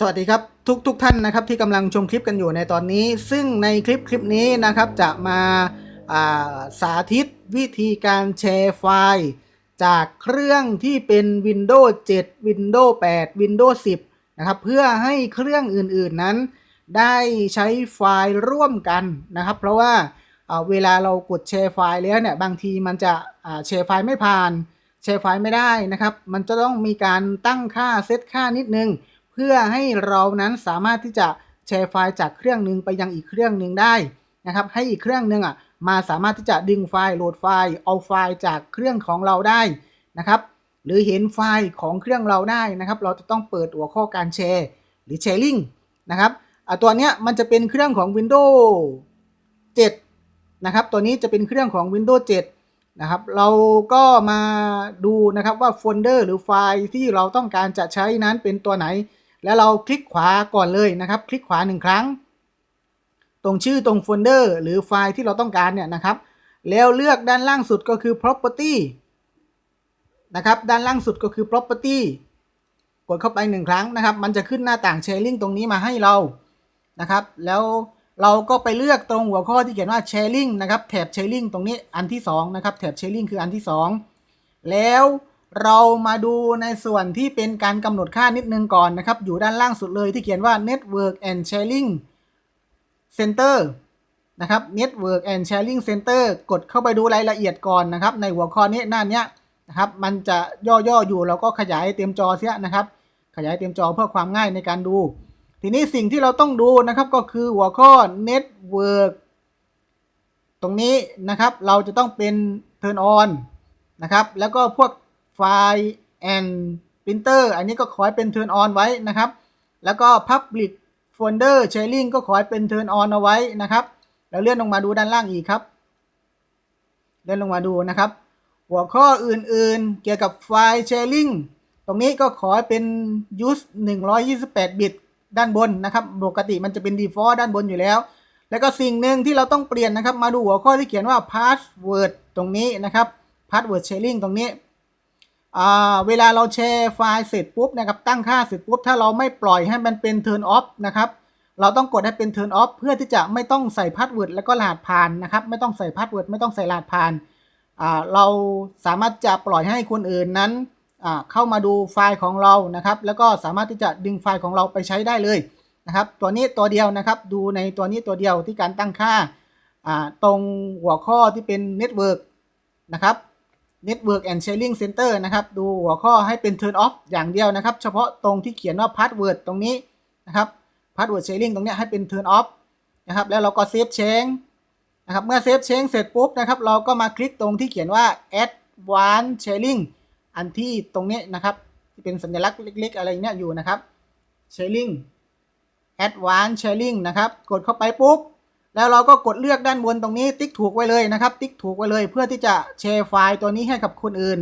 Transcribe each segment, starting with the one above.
สวัสดีครับทุกทุกท่านนะครับที่กำลังชมคลิปกันอยู่ในตอนนี้ ซึ่งในคลิปคลิปนี้นะครับจะมาาสาธิตวิธีการแชร์ไฟล์ จากเครื่องที่เป็น Windows 7 Windows 8 Windows 10 นะครับเพื่อให้เครื่องอื่นๆนั้น ได้ใช้ไฟล์ร่วมกันนะครับ เพราะว่าอ่าเวลาเรากดแชร์ไฟล์แล้วเนี่ยบางทีมันจะแชร์ไฟล์ไม่ผ่าน แชร์ไฟล์ไม่ได้นะครับ มันจะต้องมีการตั้งค่าเซตค่านิดนึง พื่อให้เรานั้นสามารถที่จะแชร์ไฟล์จากเครื่องหนึ่งไปยังอีกเครื่องหนึ่งได้นะครับ ให้อีกเครื่องหนึ่งอะมาสามารถที่จะดึงไฟล์โหลดไฟล์เอาไฟล์จากเครื่องของเราได้นะครับ หรือเห็นไฟล์ของเครื่องเราได้นะครับ เราจะต้องเปิดหัวข้อการแชร์หรือ sharing นะครับตัวเนี้ยมันจะเป็นเครื่องของ Windows 7 นะครับ ตัวนี้จะเป็นเครื่องของ Windows 7 นะครับ เราก็มาดูนะครับว่าโฟลเดอร์หรือไฟล์ที่เราต้องการจะใช้นั้นเป็นตัวไหน แล้วเราคลิกขวาก่อนเลยนะครับ คลิกขวาหนึ่งครั้ง ตรงชื่อตรงโฟลเดอร์หรือไฟล์ที่เราต้องการเนี่ยนะครับ แล้วเลือกด้านล่างสุดก็คือ property นะครับด้านล่างสุดก็คือ property กดเข้าไปหนึ่งครั้งนะครับ มันจะขึ้นหน้าต่าง sharing ตรงนี้มาให้เรานะครับ แล้วเราก็ไปเลือกตรงหัวข้อที่เขียนว่า sharing นะครับแถบ sharing ตรงนี้อันที่สองนะครับแถบ sharing คืออันที่สองแล้ว เรามาดูในส่วนที่เป็นการกำหนดค่านิดนึงก่อนนะครับ อยู่ด้านล่างสุดเลยที่เขียนว่า network and sharing center นะครับ network and sharing center กดเข้าไปดูรายละเอียดก่อนนะครับ ในหัวข้อนี้หน้าเนี้ยนะครับ มันจะย่อๆอยู่เราก็ขยายเต็มจอเสียนะครับ ขยายเต็มจอเพื่อความง่ายในการดู ทีนี้สิ่งที่เราต้องดูนะครับก็คือหัวข้อ network ตรงนี้นะครับเราจะต้องเป็น turn on นะครับ แล้วก็พวก ไฟล์ and printer อันนี้ก็ขอให้เป็น turn on ไว้นะครับ แล้วก็ public folder sharing ก็ขอให้เป็น turn on เอาไว้นะครับ แล้วเลื่อนลงมาดูด้านล่างอีกครับ เลื่อนลงมาดูนะครับ หัวข้ออื่นๆ เกี่ยวกับไฟล์ sharing ตรงนี้ก็ขอให้เป็น use 128 บิตด้านบนนะครับ ปกติมันจะเป็น default ด้านบนอยู่แล้ว แล้วก็สิ่งหนึ่งที่เราต้องเปลี่ยนนะครับ มาดูหัวข้อที่เขียนว่า password ตรงนี้นะครับ password sharing ตรงนี้ เวลาเราแชร์ไฟล์เสร็จปุ๊บนะครับตั้งค่าเสร็จปุ๊บถ้าเราไม่ปล่อยให้มันเป็น turn off นะครับเราต้องกดให้เป็น turn off เพื่อที่จะไม่ต้องใส่พาสเวิร์ดแล้วก็รหัสผ่านนะครับไม่ต้องใส่พาสเวิร์ดไม่ต้องใส่รหัสผ่านาเราสามารถจะปล่อยให้คนอื่นนั้นเข้ามาดูไฟล์ของเรานะครับ แล้วก็สามารถที่จะดึงไฟล์ของเราไปใช้ได้เลยนะครับ ตัวนี้ตัวเดียวนะครับดูในตัวนี้ตัวเดียวที่การตั้งค่าอ่าตรงหัวข้อที่เป็น network นะครับ Network and Sharing Center นะครับ ดูหัวข้อให้เป็น turn off อย่างเดียวนะครับ เฉพาะตรงที่เขียนว่า password ตรงนี้นะครับ password sharing ตรงเนี้ยให้เป็น turn off นะครับ แล้วเราก็ save change นะครับ เมื่อ save change เสร็จปุ๊บนะครับ เราก็มาคลิกตรงที่เขียนว่า advanced sharing อันที่ตรงนี้นะครับ ที่เป็นสัญลักษณ์เล็กๆ อะไรเนี้ยอยู่นะครับ sharing advanced sharing นะครับ กดเข้าไปปุ๊บ แล้วเราก็กดเลือกด้านบนตรงนี้ติ๊กถูกไว้เลยนะครับ ติ๊กถูกไว้เลยเพื่อที่จะแชร์ไฟล์ตัวนี้ให้กับคนอื่น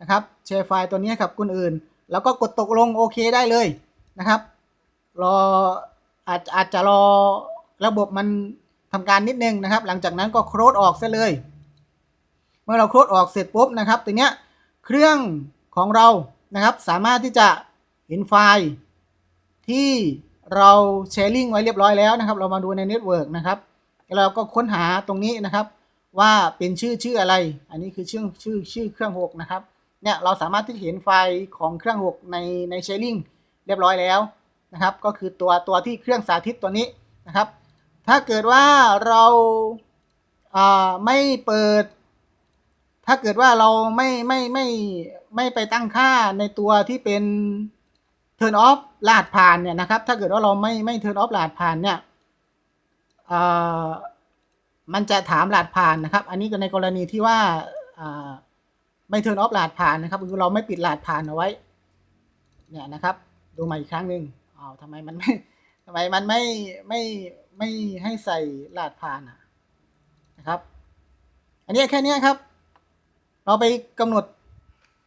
นะครับแชร์ไฟล์ตัวนี้ให้กับคนอื่น แล้วก็กดตกลงโอเคได้เลยนะครับ รออาจอาจจะรอระบบมันทำการนิดนึงนะครับ หลังจากนั้นก็โคลดออกซะเลย เมื่อเราโคลดออกเสร็จปุ๊บนะครับตัวเนี้ยเครื่องของเรานะครับสามารถที่จะเห็นไฟล์ที่ เราแชร์ลิงก์ไว้เรียบร้อยแล้วนะครับ เรามาดูในเน็ตเวิร์กนะครับเราก็ค้นหาตรงนี้นะครับ ว่าเป็นชื่อชื่ออะไร อันนี้คือชื่อชื่อชื่อเครื่องหกนะครับเนี่ยเราสามารถที่จะเห็นไฟล์ของเครื่องหกในในแชร์ลิงเรียบร้อยแล้วนะครับ ก็คือตัวตัวที่เครื่องสาธิตตัวนี้นะครับ ถ้าเกิดว่าเราอ่าไม่เปิด ถ้าเกิดว่าเราไม่ไม่ไม่ไม่ไปตั้งค่าในตัวที่เป็น turn off รหัสผ่านเนี่ยนะครับ ถ้าเกิดว่าเราไม่ไม่ turn off รหัสผ่านเนี่ยเอ่อมันจะถามรหัสผ่านนะครับ อันนี้ก็ในกรณีที่ว่าอ่าไม่ turn off รหัสผ่านนะครับ คือเราไม่ปิดรหัสผ่านเอาไว้ เนี่ยนะครับ ดูใหม่อีกครั้งหนึ่งอ้าวทำไมมันไม่ทำไมมันไม่ไม่ไม่ให้ใส่รหัสผ่านอะนะครับ อันนี้แค่นี้ครับ เราไปกำหนด